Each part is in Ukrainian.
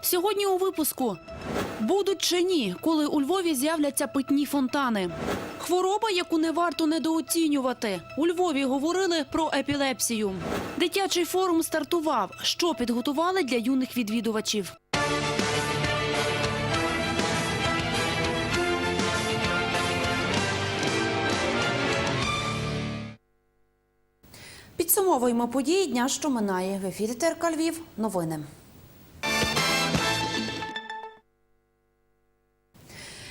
Сьогодні у випуску будуть чи ні, коли у Львові з'являться питні фонтани. Хвороба, яку не варто недооцінювати. У Львові говорили про епілепсію. Дитячий форум стартував. Що підготували для юних відвідувачів? Підсумовуємо події дня, що минає. В ефірі ТРК Львів. Новини.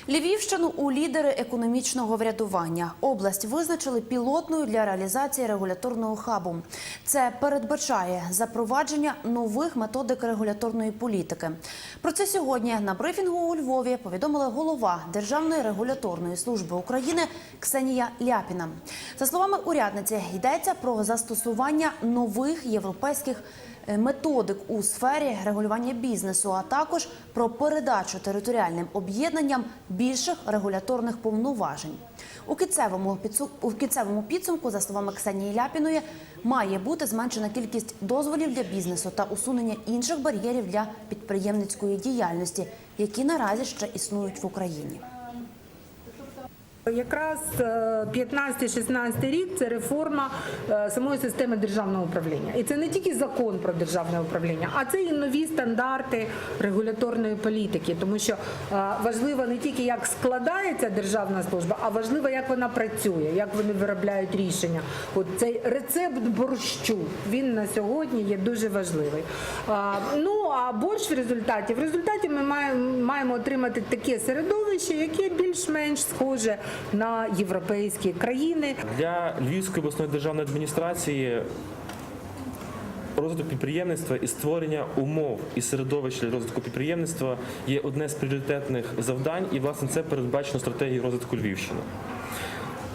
Львівщину у лідери економічного врядування. Область визначили пілотною для реалізації регуляторного хабу. Це передбачає запровадження нових методик регуляторної політики. Про це сьогодні на брифінгу у Львові повідомила голова Державної регуляторної служби України Ксенія Ляпіна. За словами урядниці, йдеться про застосування нових європейських методик у сфері регулювання бізнесу, а також про передачу територіальним об'єднанням більших регуляторних повноважень. У кінцевому у кінцевому підсумку, за словами Ксенії Ляпіної, має бути зменшена кількість дозволів для бізнесу та усунення інших бар'єрів для підприємницької діяльності, які наразі ще існують в Україні. Якраз е, 15-16 рік це реформа е, самої системи державного управління. І це не тільки закон про державне управління, а це і нові стандарти регуляторної політики. Тому що е, важливо не тільки як складається державна служба, а важливо, як вона працює, як вони виробляють рішення. От цей рецепт борщу він на сьогодні є дуже важливий. Ну а борщ в результаті в результаті ми маємо отримати таке середовище, яке більш-менш схоже на європейські країни. Для Львівської обласної державної адміністрації розвиток підприємництва і створення умов і середовища для розвитку підприємництва є одне з пріоритетних завдань, і власне це передбачено стратегією розвитку Львівщини.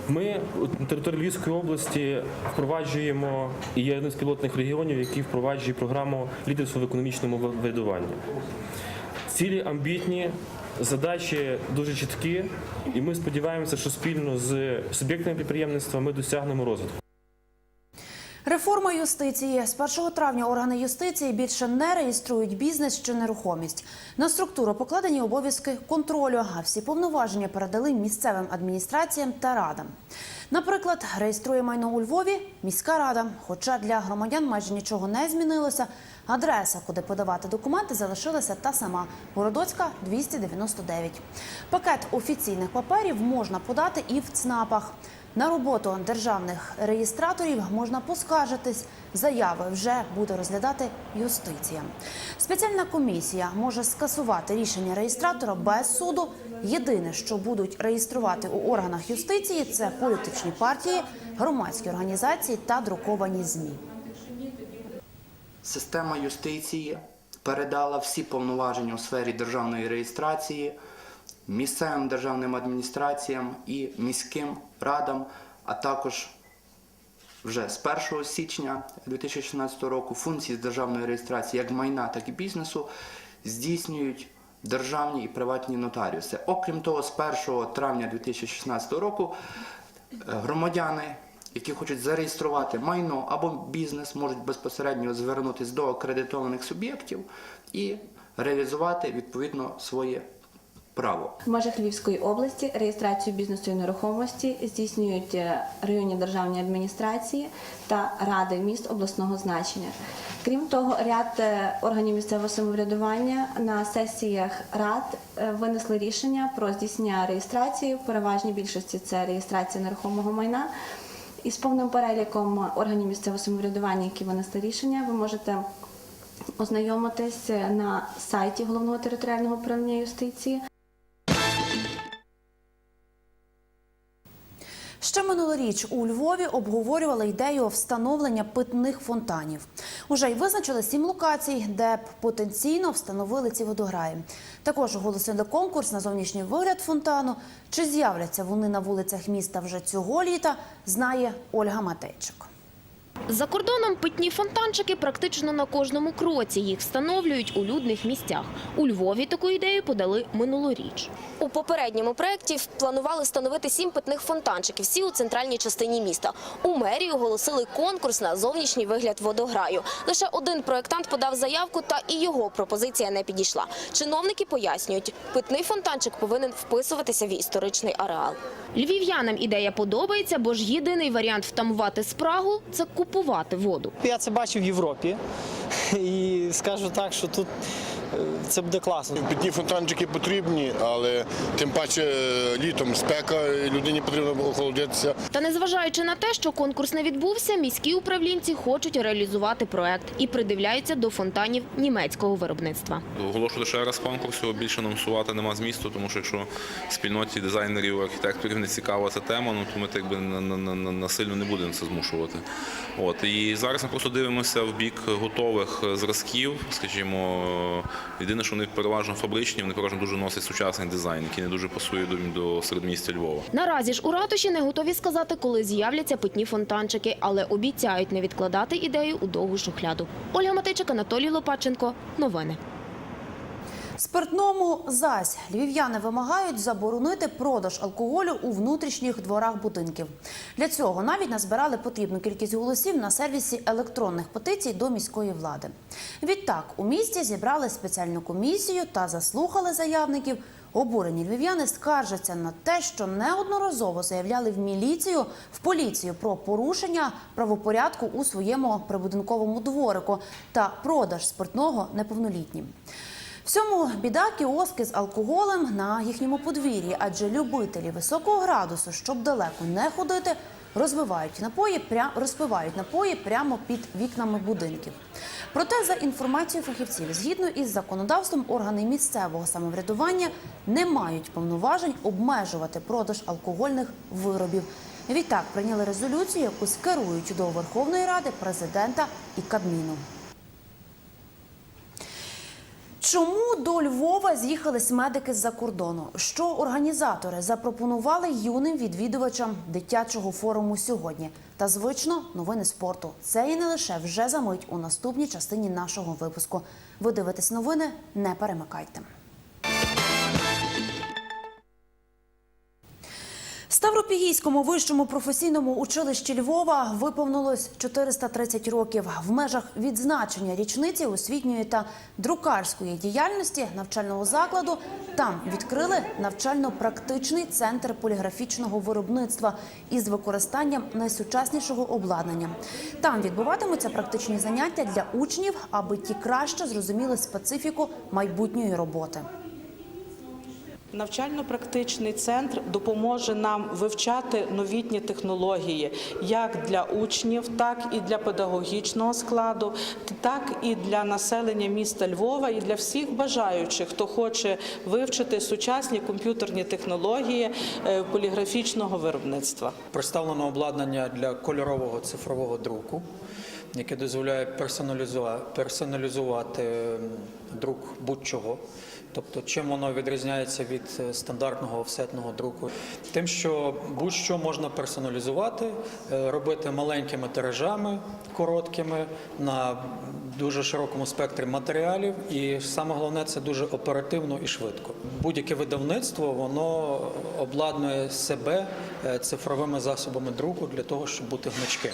Ми на території Львівської області впроваджуємо і є одним з пілотних регіонів, який впроваджує програму лідерства в економічному врядуванні. Цілі амбітні, задачі дуже чіткі, і ми сподіваємося, що спільно з суб'єктами підприємництва ми досягнемо розвитку. Реформа юстиції з 1 травня органи юстиції більше не реєструють бізнес чи нерухомість. На структуру покладені обов'язки контролю, а всі повноваження передали місцевим адміністраціям та радам. Наприклад, реєструє майно у Львові міська рада. Хоча для громадян майже нічого не змінилося. Адреса, куди подавати документи, залишилася та сама Городоцька 299. Пакет офіційних паперів можна подати і в ЦНАПах. На роботу державних реєстраторів можна поскаржитись. Заяви вже буде розглядати юстиція. Спеціальна комісія може скасувати рішення реєстратора без суду. Єдине, що будуть реєструвати у органах юстиції, це політичні партії, громадські організації та друковані змі. Система юстиції передала всі повноваження у сфері державної реєстрації місцевим державним адміністраціям і міським радам, а також вже з 1 січня 2016 року функції з державної реєстрації як майна, так і бізнесу здійснюють державні і приватні нотаріуси. Окрім того, з 1 травня 2016 року е, громадяни, які хочуть зареєструвати майно або бізнес, можуть безпосередньо звернутися до акредитованих суб'єктів і реалізувати відповідно своє право. В межах Львівської області реєстрацію бізнесу і нерухомості здійснюють е, районні державні адміністрації та ради міст обласного значення. Крім того, ряд е, органів місцевого самоврядування на сесіях рад е, винесли рішення про здійснення реєстрації. В переважній більшості це реєстрація нерухомого майна. І з повним переліком органів місцевого самоврядування, які винесли рішення, ви можете ознайомитись на сайті головного територіального управління юстиції. Ще минулоріч у Львові обговорювали ідею встановлення питних фонтанів. Уже й визначили сім локацій, де б потенційно встановили ці водограї. Також оголосили конкурс на зовнішній вигляд фонтану. Чи з'являться вони на вулицях міста вже цього літа, знає Ольга Матейчик. За кордоном питні фонтанчики практично на кожному кроці. Їх встановлюють у людних місцях. У Львові таку ідею подали минулоріч. У попередньому проєкті планували встановити сім питних фонтанчиків, всі у центральній частині міста. У мерії оголосили конкурс на зовнішній вигляд водограю. Лише один проєктант подав заявку, та і його пропозиція не підійшла. Чиновники пояснюють, питний фонтанчик повинен вписуватися в історичний ареал. Львів'янам ідея подобається, бо ж єдиний варіант втамувати спрагу – це купувати воду. Я це бачив в Європі і скажу так, що тут це буде класно. Підні фонтанчики потрібні, але тим паче е, літом спека, і людині потрібно охолодитися. Та незважаючи на те, що конкурс не відбувся, міські управлінці хочуть реалізувати проект і придивляються до фонтанів німецького виробництва. Оголошувати ще раз конкурс, його більше анонсувати нема змісту, тому що якщо спільноті дизайнерів, архітекторів не цікава ця тема, ну то ми так би на- на- на- на- насильно не будемо це змушувати. От і зараз ми просто дивимося в бік готових зразків, скажімо, єдине, що вони переважно фабричні, вони переважно дуже носять сучасний дизайн, який не дуже пасує до, середмістя Львова. Наразі ж у ратуші не готові сказати, коли з'являться питні фонтанчики, але обіцяють не відкладати ідею у довгу шухляду. Ольга Матичик, Анатолій Лопаченко. Новини. Спиртному зась львів'яни вимагають заборонити продаж алкоголю у внутрішніх дворах будинків. Для цього навіть назбирали потрібну кількість голосів на сервісі електронних петицій до міської влади. Відтак у місті зібрали спеціальну комісію та заслухали заявників. Обурені львів'яни скаржаться на те, що неодноразово заявляли в міліцію, в поліцію про порушення правопорядку у своєму прибудинковому дворику та продаж спиртного неповнолітнім. Всьому біда кіоски з алкоголем на їхньому подвір'ї, адже любителі високого градусу, щоб далеко не ходити, розбивають напої, пря- розпивають напої прямо під вікнами будинків. Проте, за інформацією фахівців, згідно із законодавством, органи місцевого самоврядування не мають повноважень обмежувати продаж алкогольних виробів. Відтак прийняли резолюцію, яку скерують до Верховної Ради, президента і Кабміну. Чому до Львова з'їхались медики з-за кордону? Що організатори запропонували юним відвідувачам дитячого форуму сьогодні? Та звично новини спорту. Це і не лише вже за мить у наступній частині нашого випуску. Ви дивитесь новини, не перемикайте. Ставропігійському вищому професійному училищі Львова виповнилось 430 років. В межах відзначення річниці освітньої та друкарської діяльності навчального закладу там відкрили навчально-практичний центр поліграфічного виробництва із використанням найсучаснішого обладнання. Там відбуватимуться практичні заняття для учнів, аби ті краще зрозуміли специфіку майбутньої роботи. Навчально-практичний центр допоможе нам вивчати новітні технології як для учнів, так і для педагогічного складу, так і для населення міста Львова, і для всіх бажаючих, хто хоче вивчити сучасні комп'ютерні технології е, поліграфічного виробництва. Представлено обладнання для кольорового цифрового друку, яке дозволяє персоналізувати, персоналізувати друк будь-чого. Тобто, чим воно відрізняється від е, стандартного офсетного друку? Тим, що будь-що можна персоналізувати, е, робити маленькими тиражами, короткими, на дуже широкому спектрі матеріалів, і саме головне це дуже оперативно і швидко. Будь-яке видавництво воно обладнує себе е, цифровими засобами друку для того, щоб бути гнучким.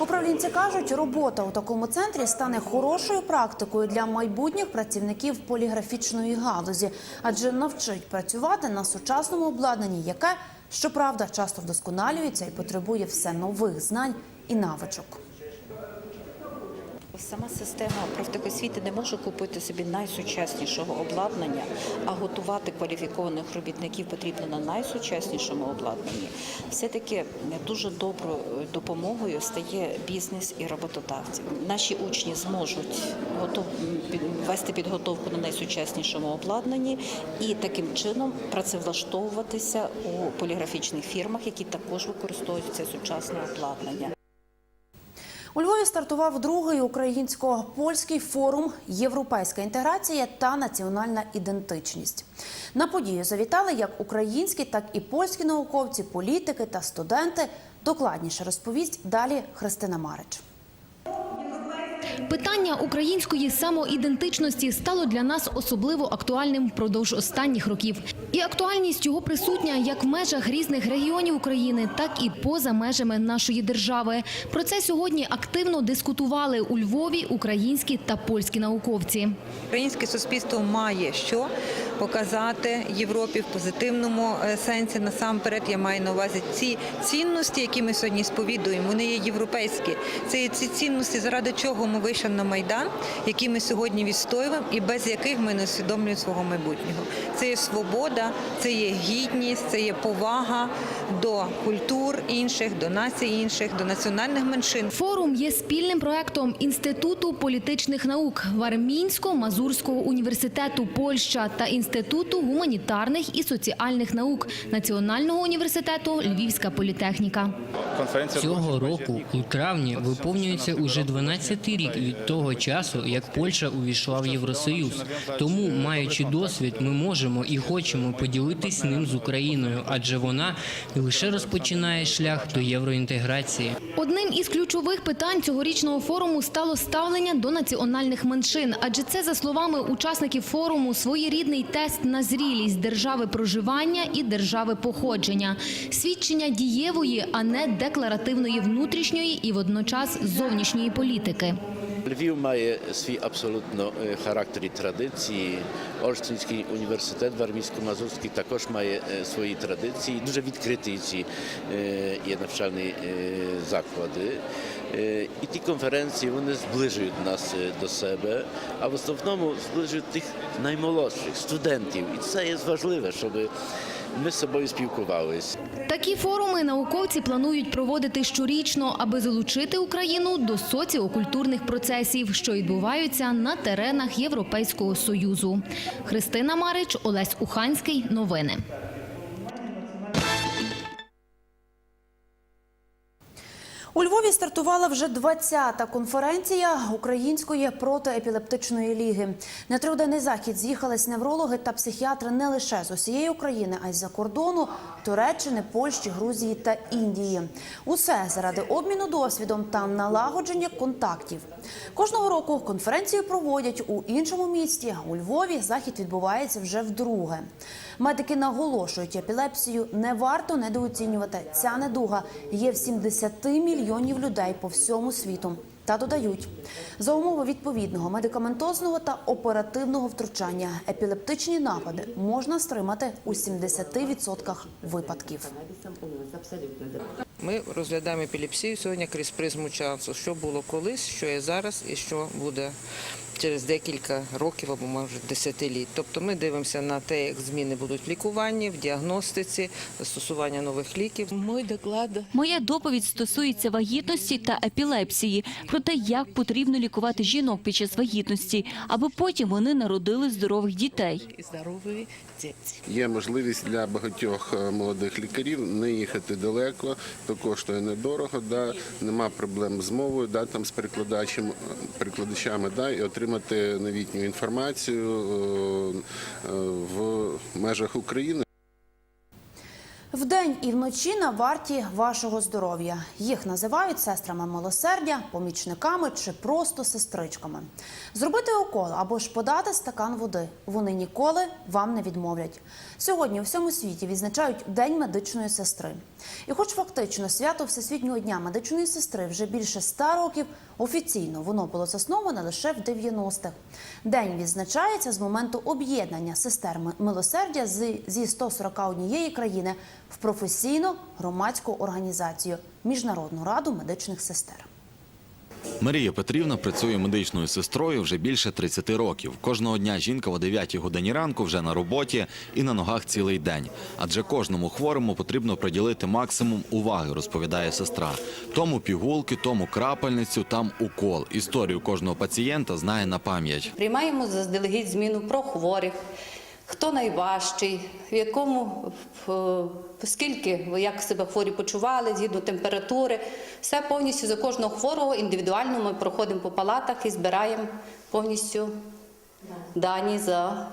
Управлінці кажуть, робота у такому центрі стане хорошою практикою для майбутніх працівників поліграфічної галузі, адже навчить працювати на сучасному обладнанні, яке щоправда часто вдосконалюється і потребує все нових знань і навичок. Сама система профтехосвіти не може купити собі найсучаснішого обладнання, а готувати кваліфікованих робітників потрібно на найсучаснішому обладнанні. Все-таки дуже доброю допомогою стає бізнес і роботодавці. Наші учні зможуть вести підготовку на найсучаснішому обладнанні і таким чином працевлаштовуватися у поліграфічних фірмах, які також використовують це сучасне обладнання. У Львові стартував другий українсько-польський форум Європейська інтеграція та національна ідентичність. На подію завітали як українські, так і польські науковці, політики та студенти. Докладніше розповість далі Христина Марич. Питання української самоідентичності стало для нас особливо актуальним впродовж останніх років. І актуальність його присутня як в межах різних регіонів України, так і поза межами нашої держави. Про це сьогодні активно дискутували у Львові українські та польські науковці. Українське суспільство має що показати Європі в позитивному е, сенсі. Насамперед, я маю на увазі ці цінності, які ми сьогодні сповідуємо. Вони є європейські. Це ці цінності, заради чого ми вийшли на майдан, які ми сьогодні відстоюємо, і без яких ми не усвідомлюємо свого майбутнього. Це є свобода, це є гідність, це є повага до культур інших, до націй інших, до національних меншин. Форум є спільним проектом Інституту політичних наук Вармінсько-Мазурського університету Польща та Інституту гуманітарних і соціальних наук Національного університету Львівська політехніка. Цього року у травні виповнюється уже 12-й рік від того часу, як Польща увійшла в Євросоюз. Тому, маючи досвід, ми можемо і хочемо поділитись ним з Україною, адже вона лише розпочинає шлях до євроінтеграції. Одним із ключових питань цьогорічного форуму стало ставлення до національних меншин, адже це, за словами учасників форуму, своєрідний тест на зрілість держави проживання і держави походження, свідчення дієвої, а не декларативної внутрішньої і водночас зовнішньої політики. Львів має свій абсолютно е, характер і традиції. Олштинський університет Вармійсько-Мазурський також має е, свої традиції. Дуже відкриті ці е, є навчальні заклади. Е, І ті конференції вони зближують нас е, до себе, а в основному зближують тих наймолодших студентів. І це є важливе, щоб ми з собою спілкувалися. Такі форуми науковці планують проводити щорічно, аби залучити Україну до соціокультурних процесів, що відбуваються на теренах Європейського союзу. Христина Марич, Олесь Уханський. Новини. У Львові стартувала вже 20-та конференція Української протиепілептичної ліги. На трьохденний захід з'їхались неврологи та психіатри не лише з усієї України, а й з-за кордону Туреччини, Польщі, Грузії та Індії. Усе заради обміну досвідом та налагодження контактів. Кожного року конференцію проводять у іншому місті. У Львові захід відбувається вже вдруге. Медики наголошують, епілепсію не варто недооцінювати. Ця недуга є в 70 мільйонів людей по всьому світу. Та додають, за умови відповідного медикаментозного та оперативного втручання епілептичні напади можна стримати у 70% випадків. Ми розглядаємо епілепсію сьогодні крізь призму часу, що було колись, що є зараз і що буде через декілька років або може десятиліть. Тобто ми дивимося на те, як зміни будуть в лікуванні, в діагностиці, застосування нових ліків. Мой доклад. Моя доповідь стосується вагітності та епілепсії, про те, як потрібно лікувати жінок під час вагітності, аби потім вони народили здорових дітей. Здорові діти. Є можливість для багатьох е, молодих лікарів не їхати далеко, то коштує недорого, да, нема проблем з мовою, да, там з перекладачем, е, перекладачами, да, і отримати новітню інформацію е, е, в межах України. Вдень і вночі на варті вашого здоров'я. Їх називають сестрами милосердя, помічниками чи просто сестричками. Зробити укол або ж подати стакан води. Вони ніколи вам не відмовлять. Сьогодні у всьому світі відзначають День медичної сестри. І, хоч фактично свято Всесвітнього дня медичної сестри вже більше ста років, офіційно воно було засноване лише в 90-х. День відзначається з моменту об'єднання сестер милосердя зі 141 країни в професійну громадську організацію Міжнародну раду медичних сестер. Марія Петрівна працює медичною сестрою вже більше 30 років. Кожного дня жінка о 9 годині ранку вже на роботі і на ногах цілий день. Адже кожному хворому потрібно приділити максимум уваги, розповідає сестра. Тому пігулки, тому крапельницю, там укол. Історію кожного пацієнта знає на пам'ять. Приймаємо заздалегідь зміну про хворих, хто найважчий, в якому скільки скільки як себе хворі почували, згідно температури. Все повністю за кожного хворого індивідуально ми проходимо по палатах і збираємо повністю дані за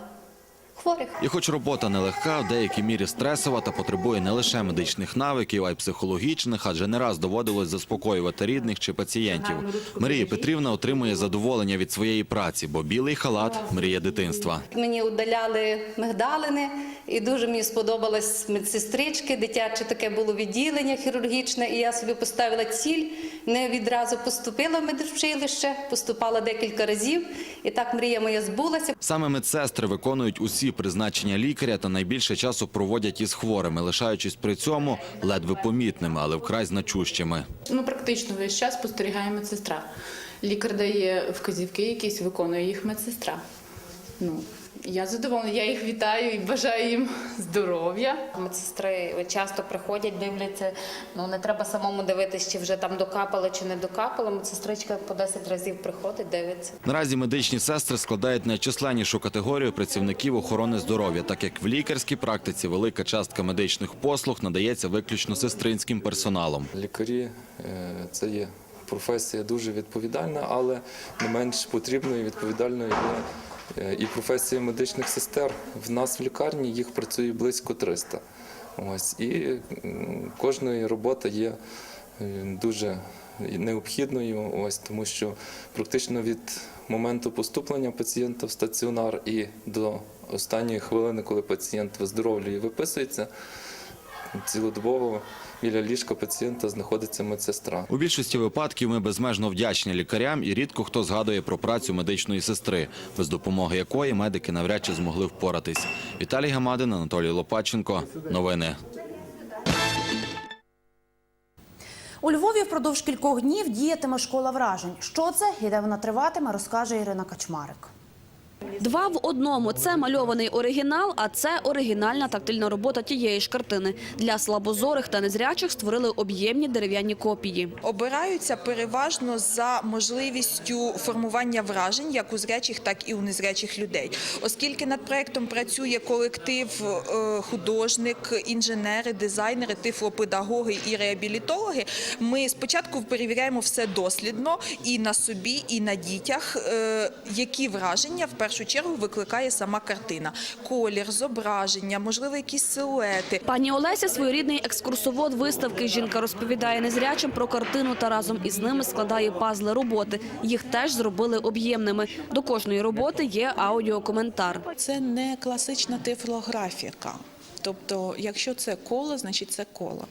хворих. І хоч робота нелегка, в деякій мірі стресова та потребує не лише медичних навиків, а й психологічних, адже не раз доводилось заспокоювати рідних чи пацієнтів. Марія Петрівна отримує задоволення від своєї праці, бо білий халат мрія дитинства. Мені удаляли мигдалини, і дуже мені сподобалось медсестрички. Дитяче таке було відділення хірургічне, і я собі поставила ціль. Не відразу поступила в медучилище, поступала декілька разів, і так мрія моя збулася. Саме медсестри виконують усі призначення лікаря та найбільше часу проводять із хворими, лишаючись при цьому ледве помітними, але вкрай значущими. Ми практично весь час спостерігаємо медсестра. Лікар дає вказівки, якісь виконує їх медсестра. Ну, я задоволена, я їх вітаю і бажаю їм здоров'я. Медсестри часто приходять, дивляться. Ну не треба самому дивитися, чи вже там докапало, чи не докапало. Медсестричка по 10 разів приходить, дивиться. Наразі медичні сестри складають найчисленнішу категорію працівників охорони здоров'я, так як в лікарській практиці велика частка медичних послуг надається виключно сестринським персоналом. Лікарі е, це є професія дуже відповідальна, але не менш потрібною і відповідальною є е, і професія медичних сестер. В нас в лікарні їх працює близько 300. Ось і кожної робота є е, дуже необхідною, ось тому що практично від моменту поступлення пацієнта в стаціонар і до останньої хвилини, коли пацієнт виздоровлює і виписується, цілодобово біля ліжка пацієнта знаходиться медсестра. У більшості випадків ми безмежно вдячні лікарям і рідко хто згадує про працю медичної сестри, без допомоги якої медики навряд чи змогли впоратись. Віталій Гамадин, Анатолій Лопаченко. Новини. У Львові впродовж кількох днів діятиме школа вражень. Що це і де вона триватиме, розкаже Ірина Качмарик. Два в одному. Це мальований оригінал, а це оригінальна тактильна робота тієї ж картини. Для слабозорих та незрячих створили об'ємні дерев'яні копії. Обираються переважно за можливістю формування вражень як у зрячих, так і у незрячих людей. Оскільки над проектом працює колектив е, художник, інженери, дизайнери, тифлопедагоги і реабілітологи, ми спочатку перевіряємо все дослідно і на собі, і на дітях, е, які враження в першу чергу викликає сама картина. Колір, зображення, можливо, якісь силуети. Пані Олеся – своєрідний екскурсовод виставки. Жінка розповідає незрячим про картину та разом із ними складає пазли роботи. Їх теж зробили об'ємними. До кожної роботи є аудіокоментар. Це не класична тифлографіка. Тобто, якщо це коло, значить це коло.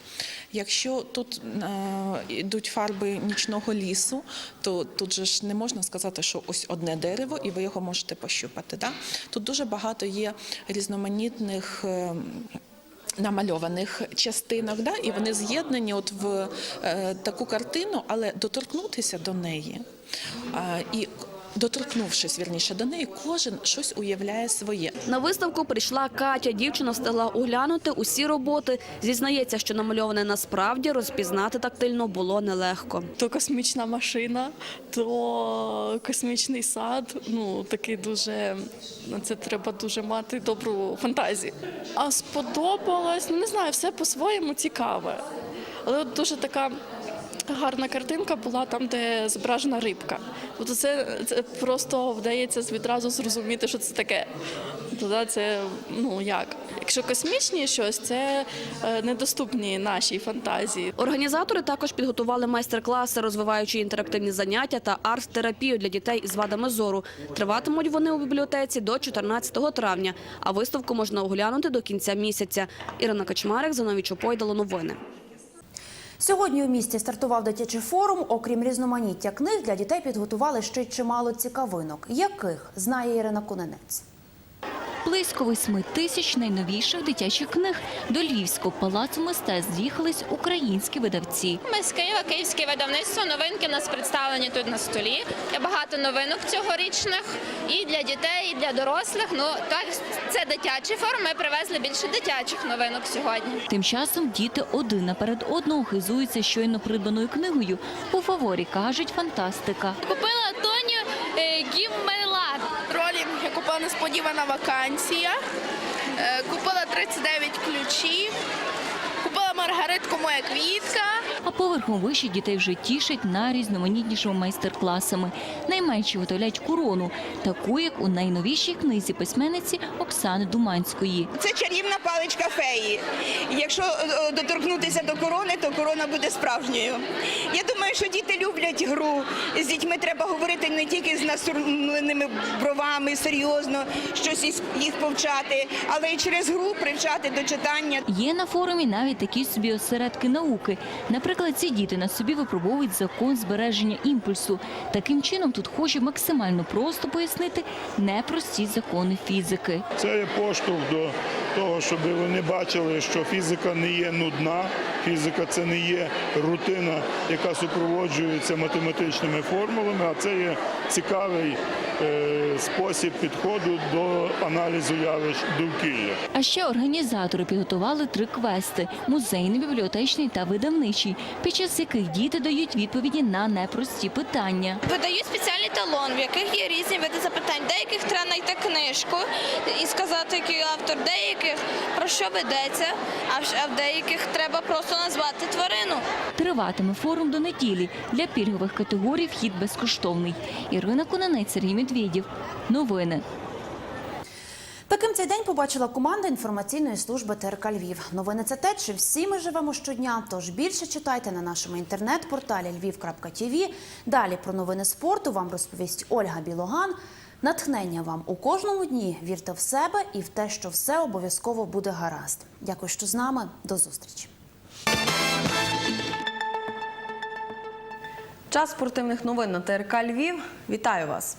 Якщо тут е, йдуть фарби нічного лісу, то тут же ж не можна сказати, що ось одне дерево, і ви його можете пощупати. Да? Тут дуже багато є різноманітних. е, Намальованих частинок, да, і вони з'єднані от в е, таку картину, але доторкнутися до неї е, і доторкнувшись вірніше до неї, кожен щось уявляє своє. На виставку прийшла Катя. Дівчина встигла оглянути усі роботи. Зізнається, що намальоване насправді розпізнати тактильно було нелегко. То космічна машина, то космічний сад. Ну такий дуже на це треба дуже мати добру фантазію. А сподобалось, ну не знаю, все по-своєму цікаве. Але от дуже така. Гарна картинка була там, де зображена рибка. Тобто це, це просто вдається відразу зрозуміти, що це таке. Тоді це ну як? Якщо космічні щось, це е, недоступні нашій фантазії. Організатори також підготували майстер-класи, розвиваючи інтерактивні заняття та арт-терапію для дітей із вадами зору. Триватимуть вони у бібліотеці до 14 травня, а виставку можна оглянути до кінця місяця. Ірина Качмарик, Занові Чопойдало. Новини. Сьогодні у місті стартував дитячий форум. Окрім різноманіття книг, для дітей підготували ще й чимало цікавинок. Яких знає Ірина Куненець. Близько восьми тисяч найновіших дитячих книг до Львівського палацу мистецтв з'їхались українські видавці. Ми з Києва, київське видавництво. Новинки у нас представлені тут на столі. Є багато новинок цьогорічних і для дітей, і для дорослих. Ну так це дитячий форум. Ми привезли більше дитячих новинок сьогодні. Тим часом діти один наперед одного хизуються щойно придбаною книгою. У фаворі кажуть фантастика. Купила Тоню Гім Купила несподівана вакансія. Е, Купила 39 ключів. Маргаритко, моя квітка. А поверхом вище дітей вже тішать найрізноманітнішими майстер-класами. Найменші виготовляють корону, таку, як у найновішій книзі письменниці Оксани Думанської. Це чарівна паличка феї. Якщо е, доторкнутися до корони, то корона буде справжньою. Я думаю, що діти люблять гру. З дітьми треба говорити не тільки з насурмленими бровами, серйозно щось із- їх повчати, але й через гру привчати до читання. Є на форумі навіть такі собі осередки науки. Наприклад, ці діти на собі випробовують закон збереження імпульсу. Таким чином тут хочуть максимально просто пояснити непрості закони фізики. Це є поштовх до того, щоб вони бачили, що фізика не є нудна, фізика це не є рутина, яка супроводжується математичними формулами, а це є цікавий е, спосіб підходу до аналізу явищ довкілля. А ще організатори підготували три квести: музейний, бібліотечний та видавничий, під час яких діти дають відповіді на непрості питання. Видають спеціальний талон, в яких є різні види запитань. Деяких треба знайти книжку і сказати, який автор, деяких про що ведеться, а в- деяких треба просто назвати тварину. Триватиме форум до неділі. Для пільгових категорій вхід безкоштовний. Ірина Кононець, Сергій Медведєв. Новини. Таким цей день побачила команда інформаційної служби ТРК Львів. Новини це те, чи всі ми живемо щодня. Тож більше читайте на нашому інтернет-порталі lviv.tv. Далі про новини спорту вам розповість Ольга Білоган. Натхнення вам у кожному дні. Вірте в себе і в те, що все обов'язково буде гаразд. Дякую, що з нами. До зустрічі. Час спортивних новин на ТРК Львів. Вітаю вас.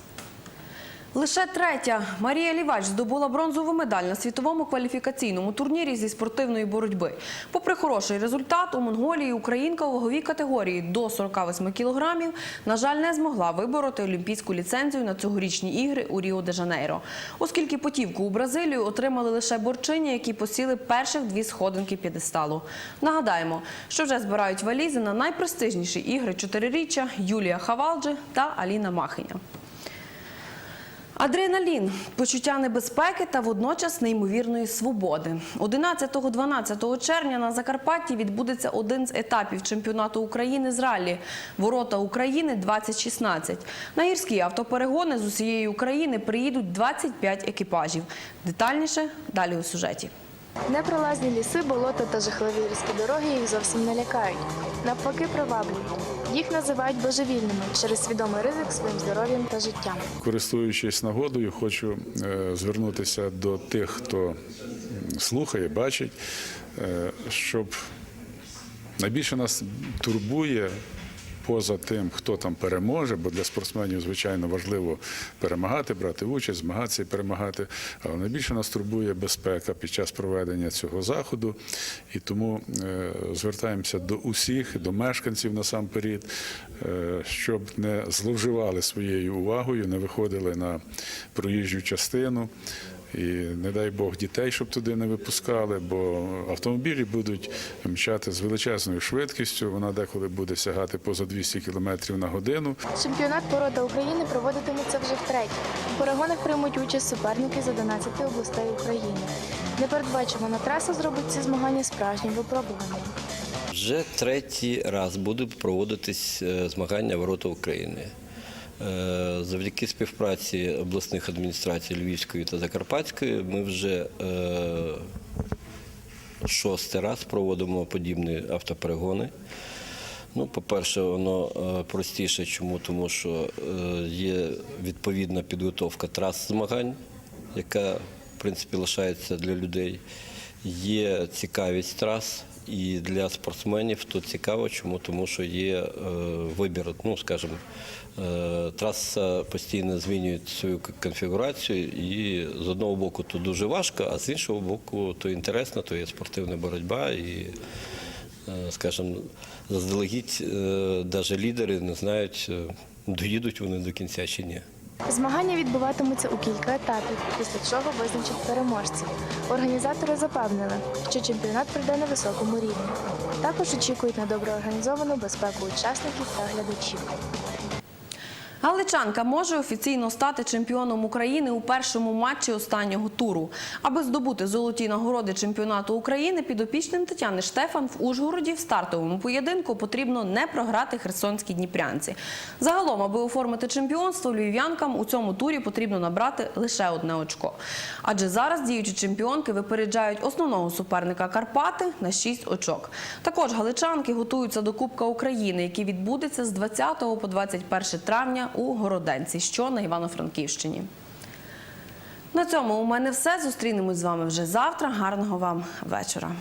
Лише третя Марія Лівач здобула бронзову медаль на світовому кваліфікаційному турнірі зі спортивної боротьби. Попри хороший результат, у Монголії українка у ваговій категорії до 48 кілограмів, на жаль, не змогла вибороти олімпійську ліцензію на цьогорічні ігри у Ріо-де-Жанейро, оскільки потівку у Бразилію отримали лише борчині, які посіли перших дві сходинки п'єдесталу. Нагадаємо, що вже збирають валізи на найпрестижніші ігри чотириріччя Юлія Хавалджи та Аліна Махиня. Адреналін, почуття небезпеки та водночас неймовірної свободи. 11-12 червня на Закарпатті відбудеться один з етапів чемпіонату України з раллі Ворота України 2016. На гірські автоперегони з усієї України приїдуть 25 екіпажів. Детальніше далі у сюжеті. Непролазні ліси, болота та жахливі гірські дороги їх зовсім не лякають. Навпаки, приваблюють. Їх називають божевільними через свідомий ризик своїм здоров'ям та життям. Користуючись нагодою, хочу е, звернутися до тих, хто слухає, бачить, е, щоб найбільше нас турбує. Поза тим, хто там переможе, бо для спортсменів, звичайно, важливо перемагати, брати участь, змагатися і перемагати. Але найбільше нас турбує безпека під час проведення цього заходу. І тому е, звертаємося до усіх, до мешканців насамперед, е, щоб не зловживали своєю увагою, не виходили на проїжджу частину. І не дай Бог дітей, щоб туди не випускали, бо автомобілі будуть мчати з величезною швидкістю. Вона деколи буде сягати поза 200 км на годину. Чемпіонат порода України проводитиметься вже втретє. У перегонах приймуть участь суперники з 11 областей України. Непередбачувана траса зробить ці змагання справжнім випробуванням. Вже третій раз будуть проводитись е, змагання ворота України. Е, Завдяки співпраці обласних адміністрацій Львівської та Закарпатської ми вже е, шостий раз проводимо подібні автоперегони. Ну, по-перше, воно е, простіше. Чому? Тому що є відповідна підготовка трас змагань, яка в принципі лишається для людей. Є цікавість трас. І для спортсменів то цікаво, чому? Тому що є е, вибір, ну скажімо, е, траса постійно змінює свою конфігурацію, і з одного боку то дуже важко, а з іншого боку то інтересно, то є спортивна боротьба і Е, скажімо, заздалегідь навіть лідери не знають, доїдуть вони до кінця чи ні. Змагання відбуватимуться у кілька етапів, після чого визначать переможців. Організатори запевнили, що чемпіонат пройде на високому рівні. Також очікують на добре організовану безпеку учасників та глядачів. Галичанка може офіційно стати чемпіоном України у першому матчі останнього туру. Аби здобути золоті нагороди чемпіонату України, підопічним Тетяни Штефан в Ужгороді в стартовому поєдинку потрібно не програти херсонській дніпрянці. Загалом, аби оформити чемпіонство, львів'янкам у цьому турі потрібно набрати лише одне очко. Адже зараз діючі чемпіонки випереджають основного суперника Карпати на 6 очок. Також галичанки готуються до Кубка України, який відбудеться з 20 по 21 травня у Городенці, що на Івано-Франківщині. На цьому у мене все. Зустрінемось з вами вже завтра. Гарного вам вечора.